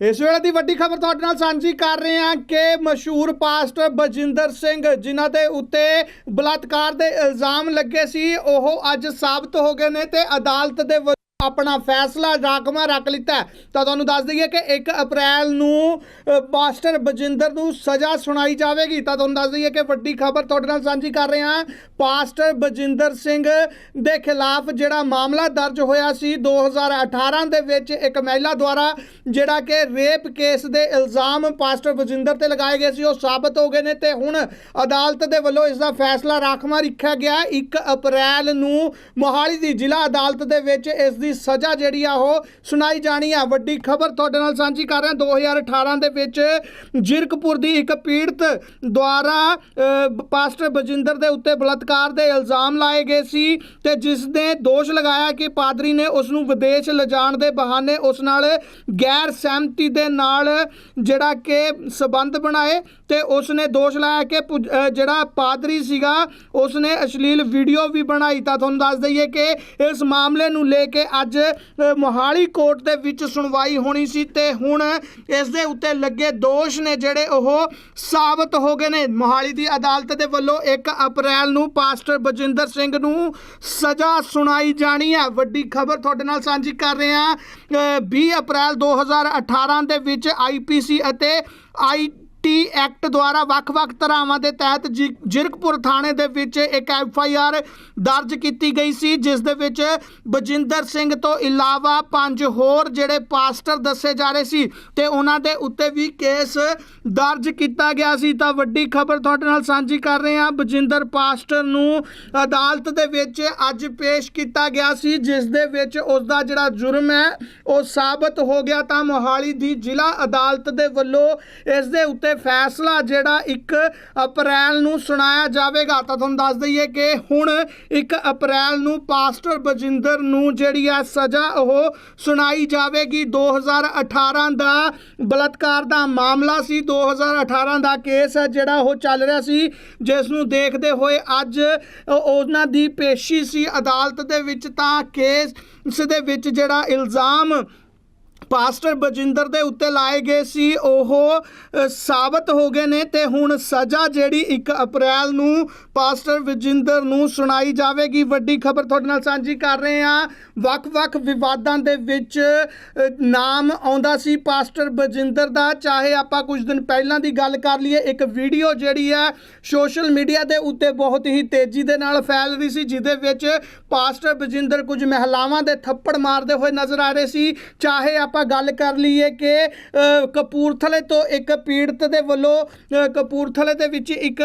ਇਸ ਵੇਲੇ ਦੀ ਵੱਡੀ ਖਬਰ ਤੁਹਾਡੇ ਨਾਲ ਸਾਂਝੀ ਕਰ ਰਹੇ ਹਾਂ ਕਿ ਮਸ਼ਹੂਰ ਪਾਸਟਰ ਬਜਿੰਦਰ ਸਿੰਘ, ਜਿਨ੍ਹਾਂ ਦੇ ਉੱਤੇ ਬਲਾਤਕਾਰ ਦੇ ਇਲਜ਼ਾਮ ਲੱਗੇ ਸੀ, ਉਹ ਅੱਜ ਸਾਬਤ ਹੋ ਗਏ ਨੇ ਤੇ ਅਦਾਲਤ ਦੇ ਵੱਲੋਂ ਆਪਣਾ ਫੈਸਲਾ ਰਾਖਵਾਂ ਰੱਖ ਲਿੱਤਾ ਤਾਂ ਤੁਹਾਨੂੰ ਦੱਸ ਦਈਏ ਕਿ 1 ਅਪ੍ਰੈਲ ਨੂੰ ਅ, ਪਾਸਟਰ ਬਜਿੰਦਰ ਨੂੰ ਸਜ਼ਾ ਸੁਣਾਈ ਜਾਵੇਗੀ। ਤਾਂ ਤੁਹਾਨੂੰ ਦੱਸ ਦਈਏ ਕਿ ਵੱਡੀ ਖਬਰ ਤੁਹਾਡੇ ਨਾਲ ਸਾਂਝੀ ਕਰ ਰਹੇ ਹਾਂ। ਪਾਸਟਰ ਬਜਿੰਦਰ ਸਿੰਘ ਦੇ ਖਿਲਾਫ ਜਿਹੜਾ ਮਾਮਲਾ ਦਰਜ ਹੋਇਆ ਸੀ 2018 ਦੇ ਵਿੱਚ ਇੱਕ ਮਹਿਲਾ ਦੁਆਰਾ ਜਿਹੜਾ ਕਿ ਰੇਪ ਕੇਸ ਦੇ ਇਲਜ਼ਾਮ ਪਾਸਟਰ ਬਜਿੰਦਰ ਤੇ ਲਗਾਏ ਗਏ ਸੀ ਉਹ ਸਾਬਤ ਹੋ ਗਏ ਨੇ ਤੇ ਹੁਣ ਅਦਾਲਤ ਦੇ ਵੱਲੋਂ ਇਸ ਦਾ ਫੈਸਲਾ ਰਾਖਵਾਂ ਰੱਖਿਆ ਗਿਆ। 1 ਅਪ੍ਰੈਲ ਨੂੰ ਮੋਹਾਲੀ ਦੀ ਜ਼ਿਲ੍ਹਾ ਅਦਾਲਤ ਦੇ ਵਿੱਚ ਇਸ ਦੀ ਸਜ਼ਾ ਜਿਹੜੀ ਆ ਉਹ ਸੁਣਾਈ ਜਾਣੀ ਆ। ਵੱਡੀ ਖਬਰ ਤੁਹਾਡੇ ਨਾਲ ਸਾਂਝੀ ਕਰ ਰਹੇ ਹਾਂ। 2018 ਦੇ ਵਿੱਚ ਜਿਰਕਪੁਰ ਦੀ ਇੱਕ ਪੀੜਤ ਦੁਆਰਾ ਪਾਸਟਰ ਬਜਿੰਦਰ ਦੇ ਉੱਤੇ ਬਲਾਤਕਾਰ ਦੇ ਇਲਜ਼ਾਮ ਲਾਏ ਗਏ ਸੀ ਤੇ ਜਿਸ ਨੇ ਦੋਸ਼ ਲਗਾਇਆ ਕਿ ਪਾਦਰੀ ਨੇ ਉਸ ਨੂੰ ਵਿਦੇਸ਼ ਲਿਜਾਣ ਦੇ ਬਹਾਨੇ ਉਸ ਨਾਲ ਗੈਰ ਸਹਿਮਤੀ ਦੇ ਨਾਲ ਜਿਹੜਾ ਕਿ ਸਬੰਧ ਬਣਾਏ ਤੇ ਉਸ ਨੇ ਦੋਸ਼ ਲਾਇਆ ਕਿ ਪੁਜ- ਜਿਹੜਾ ਪਾਦਰੀ ਸੀਗਾ ਉਸ ਨੇ ਅਸ਼ਲੀਲ ਵੀਡੀਓ ਵੀ ਬਣਾਈ। ਤਾਂ ਤੁਹਾਨੂੰ ਦੱਸ ਦਈਏ ਕਿ ਇਸ ਮਾਮਲੇ ਨੂੰ ਲੈ ਕੇ ਅੱਜ ਮੋਹਾਲੀ ਕੋਰਟ ਦੇ ਵਿੱਚ ਸੁਣਵਾਈ ਹੋਣੀ ਸੀ ਤੇ ਹੁਣ ਇਸ ਦੇ ਉੱਤੇ ਲੱਗੇ ਦੋਸ਼ ਨੇ ਜਿਹੜੇ ਉਹ ਸਾਬਤ ਹੋ ਗਏ ਨੇ। ਮੋਹਾਲੀ ਦੀ ਅਦਾਲਤ ਦੇ ਵੱਲੋਂ 1 ਅਪ੍ਰੈਲ ਨੂੰ ਪਾਸਟਰ ਬਜਿੰਦਰ ਸਿੰਘ ਨੂੰ ਸਜ਼ਾ ਸੁਣਾਈ ਜਾਣੀ ਹੈ ਵੱਡੀ ਖਬਰ ਤੁਹਾਡੇ ਨਾਲ ਸਾਂਝੀ ਕਰ ਰਹੇ ਹਾਂ। ਅ, 20 ਅਪ੍ਰੈਲ 2018 ਦੇ ਵਿੱਚ ਆਈਪੀਸੀ ਅਤੇ ਆਈ ਟੀ ਐਕਟ ਦੁਆਰਾ ਵੱਖ-ਵੱਖ ਧਾਰਾਵਾਂ ਦੇ ਤਹਿਤ ਜੀ- ਜਿਰਕਪੁਰ ਥਾਣੇ ਦੇ ਵਿੱਚ ਇੱਕ ਐਫ ਆਈ ਆਰ ਦਰਜ ਕੀਤੀ ਗਈ ਸੀ, ਜਿਸ ਦੇ ਵਿੱਚ ਬਜਿੰਦਰ ਸਿੰਘ ਤੋਂ ਇਲਾਵਾ ਪੰਜ ਹੋਰ ਜਿਹੜੇ ਪਾਸਟਰ ਦੱਸੇ ਜਾ ਰਹੇ ਸੀ ਤੇ ਉਹਨਾਂ ਦੇ ਉੱਤੇ ਵੀ ਕੇਸ ਦਰਜ ਕੀਤਾ ਗਿਆ ਸੀ। ਤਾਂ ਵੱਡੀ ਖਬਰ ਤੁਹਾਡੇ ਨਾਲ ਸਾਂਝੀ ਕਰ ਰਹੇ ਹਾਂ। ਬਜਿੰਦਰ ਪਾਸਟਰ ਨੂੰ ਅਦਾਲਤ ਦੇ ਵਿੱਚ ਅੱਜ ਪੇਸ਼ ਕੀਤਾ ਗਿਆ ਸੀ, ਜਿਸ ਦੇ ਵਿੱਚ ਉਸ ਦਾ ਜਿਹੜਾ ਜੁਰਮ ਹੈ, ਉਹ ਸਾਬਤ ਹੋ ਗਿਆ। ਤਾਂ ਮੋਹਾਲੀ ਦੀ ਜ਼ਿਲ੍ਹਾ ਅਦਾਲਤ ਦੇ ਵੱਲੋਂ ਇਸ ਦੇ ਉੱਤੇ ਫੈਸਲਾ ਜਿਹੜਾ 1 ਅਪ੍ਰੈਲ ਨੂੰ ਸੁਣਾਇਆ ਜਾਵੇਗਾ। ਤਾਂ ਤੁਹਾਨੂੰ ਦੱਸ ਦਈਏ ਕਿ ਹੁਣ 1 ਅਪ੍ਰੈਲ ਨੂੰ ਪਾਸਟਰ ਬਜਿੰਦਰ ਨੂੰ ਜਿਹੜੀ ਆ ਸਜ਼ਾ ਉਹ ਸੁਣਾਈ ਜਾਵੇਗੀ। 2018 ਦਾ ਬਲਾਤਕਾਰ ਦਾ ਮਾਮਲਾ ਸੀ। 2018 ਦਾ ਕੇਸ ਹੈ ਜਿਹੜਾ ਉਹ ਚੱਲ ਰਿਹਾ ਸੀ। ਜਿਸ ਨੂੰ ਦੇਖਦੇ ਹੋਏ ਅੱਜ ਉਹਨਾਂ ਦੀ ਪੇਸ਼ੀ ਸੀ ਅਦਾਲਤ ਦੇ ਵਿੱਚ। ਤਾਂ ਕੇਸ ਦੇ ਵਿੱਚ ਜਿਹੜਾ ਇਲਜ਼ਾਮ ਪਾਸਟਰ ਬਜਿੰਦਰ ਦੇ ਉੱਤੇ ਲਾਏ ਗਏ ਸੀ, ਉਹ ਸਾਬਤ ਹੋ ਗਏ ਨੇ ਤੇ ਹੁਣ ਸਜ਼ਾ ਜਿਹੜੀ 1 ਅਪ੍ਰੈਲ ਨੂੰ ਪਾਸਟਰ ਬਜਿੰਦਰ ਨੂੰ ਸੁਣਾਈ ਜਾਵੇਗੀ। ਵੱਡੀ ਖਬਰ ਤੁਹਾਡੇ ਨਾਲ ਸਾਂਝੀ ਕਰ ਰਹੇ ਹਾਂ। ਵੱਖ-ਵੱਖ ਵਿਵਾਦਾਂ ਦੇ ਵਿੱਚ ਨਾਮ ਆਉਂਦਾ ਸੀ ਪਾਸਟਰ ਬਜਿੰਦਰ ਦਾ। ਚਾਹੇ ਆਪਾਂ ਕੁਝ ਦਿਨ ਪਹਿਲਾਂ ਦੀ ਗੱਲ ਕਰ ਲਈਏ, ਇੱਕ ਵੀਡੀਓ ਜਿਹੜੀ ਹੈ ਸੋਸ਼ਲ ਮੀਡੀਆ ਦੇ ਉੱਤੇ ਬਹੁਤ ਹੀ ਤੇਜ਼ੀ ਦੇ ਨਾਲ ਫੈਲ ਰਹੀ ਸੀ, ਜਿਹਦੇ ਵਿੱਚ ਪਾਸਟਰ ਬਜਿੰਦਰ ਕੁਝ ਮਹਿਲਾਵਾਂ ਦੇ ਥੱਪੜ ਮਾਰਦੇ ਹੋਏ ਨਜ਼ਰ ਆ ਰਹੇ ਸੀ। ਚਾਹੇ ਆਪਾਂ ਆਪਾਂ ਗੱਲ ਕਰ ਲਈਏ ਕਿ ਕਪੂਰਥਲੇ ਤੋਂ ਇੱਕ ਪੀੜਤ ਦੇ ਵੱਲੋਂ ਕਪੂਰਥਲੇ ਦੇ ਵਿੱਚ ਇੱਕ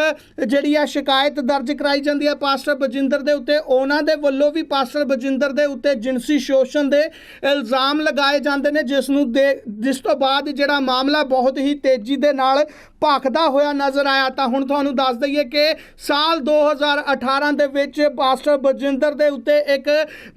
ਜਿਹੜੀ ਆ ਸ਼ਿਕਾਇਤ ਦਰਜ ਕਰਾਈ ਜਾਂਦੀ ਹੈ ਪਾਸਟਰ ਬਜਿੰਦਰ ਦੇ ਉੱਤੇ। ਉਹਨਾਂ ਦੇ ਵੱਲੋਂ ਵੀ ਪਾਸਟਰ ਬਜਿੰਦਰ ਦੇ ਉੱਤੇ ਜਿਨਸੀ ਸ਼ੋਸ਼ਣ ਦੇ ਇਲਜ਼ਾਮ ਲਗਾਏ ਜਾਂਦੇ ਨੇ, ਜਿਸ ਨੂੰ ਦੇ ਜਿਸ ਤੋਂ ਬਾਅਦ ਜਿਹੜਾ ਮਾਮਲਾ ਬਹੁਤ ਹੀ ਤੇਜ਼ੀ ਦੇ ਨਾਲ ਭਖਦਾ ਹੋਇਆ ਨਜ਼ਰ ਆਇਆ, ਤਾਂ ਹੁਣ ਤੁਹਾਨੂੰ ਦੱਸ ਦਈਏ ਕਿ ਸਾਲ 2018 ਦੇ ਵਿੱਚ ਪਾਸਟਰ ਬਜਿੰਦਰ ਦੇ ਉੱਤੇ ਇੱਕ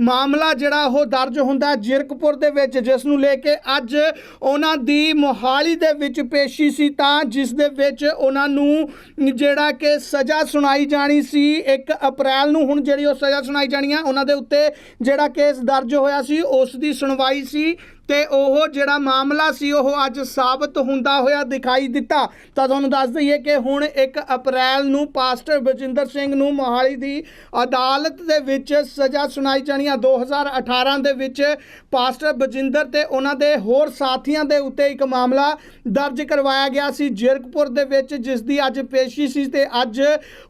ਮਾਮਲਾ ਜਿਹੜਾ ਉਹ ਦਰਜ ਹੁੰਦਾ ਹੈ ਜਿਰਕਪੁਰ ਦੇ ਵਿੱਚ, ਜਿਸ ਨੂੰ ਲੈ ਕੇ ਅੱਜ ਉਹਨਾਂ ਦੀ ਮੋਹਾਲੀ ਦੇ ਵਿੱਚ ਪੇਸ਼ੀ ਸੀ, ਤਾਂ ਜਿਸ ਦੇ ਵਿੱਚ ਉਹਨਾਂ ਨੂੰ ਜਿਹੜਾ ਕਿ ਸਜ਼ਾ ਸੁਣਾਈ ਜਾਣੀ ਸੀ 1 ਅਪ੍ਰੈਲ ਨੂੰ ਹੁਣ ਜਿਹੜੀ ਉਹ ਸਜ਼ਾ ਸੁਣਾਈ ਜਾਣੀ ਆ, ਉਹਨਾਂ ਦੇ ਉੱਤੇ ਜਿਹੜਾ ਕੇਸ ਦਰਜ ਹੋਇਆ ਸੀ, ਉਸ ਦੀ ਸੁਣਵਾਈ ਸੀ। ਤੇ ਉਹ ਜਿਹੜਾ ਮਾਮਲਾ ਸੀ, ਉਹ ਅੱਜ ਸਾਬਤ ਹੁੰਦਾ ਹੋਇਆ ਦਿਖਾਈ ਦਿੱਤਾ। ਤਾਂ ਤੁਹਾਨੂੰ ਦੱਸ ਦਈਏ ਕਿ ਹੁਣ 1 ਅਪ੍ਰੈਲ ਨੂੰ ਪਾਸਟਰ ਬਜਿੰਦਰ ਸਿੰਘ ਨੂੰ ਮੋਹਾਲੀ ਦੀ ਅਦਾਲਤ ਦੇ ਵਿੱਚ ਸਜ਼ਾ ਸੁਣਾਈ ਜਾਣੀ ਆ। 2018 ਦੇ ਵਿੱਚ ਪਾਸਟਰ ਬਜਿੰਦਰ ਤੇ ਉਹਨਾਂ ਦੇ ਹੋਰ ਸਾਥੀਆਂ ਦੇ ਉੱਤੇ ਇੱਕ ਮਾਮਲਾ ਦਰਜ ਕਰਵਾਇਆ ਗਿਆ ਸੀ ਜੀਰਕਪੁਰ ਦੇ ਵਿੱਚ, ਜਿਸ ਦੀ ਅੱਜ ਪੇਸ਼ੀ ਸੀ ਤੇ ਅੱਜ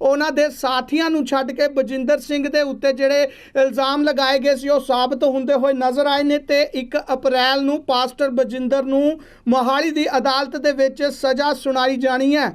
ਉਹਨਾਂ ਦੇ ਸਾਥੀਆਂ ਨੂੰ ਛੱਡ ਕੇ ਬਜਿੰਦਰ ਸਿੰਘ ਦੇ ਉੱਤੇ ਜਿਹੜੇ ਇਲਜ਼ਾਮ ਲਗਾਏ ਗਏ ਸੀ, ਉਹ ਸਾਬਤ ਹੁੰਦੇ ਹੋਏ ਨਜ਼ਰ ਆਏ ਨੇ ਤੇ 1 ਅਪ੍ਰੈਲ ਨੂੰ ਪਾਸਟਰ ਬਜਿੰਦਰ ਨੂੰ ਮੋਹਾਲੀ ਦੀ ਅਦਾਲਤ ਦੇ ਵਿੱਚ ਸਜ਼ਾ ਸੁਣਾਈ ਜਾਣੀ ਹੈ।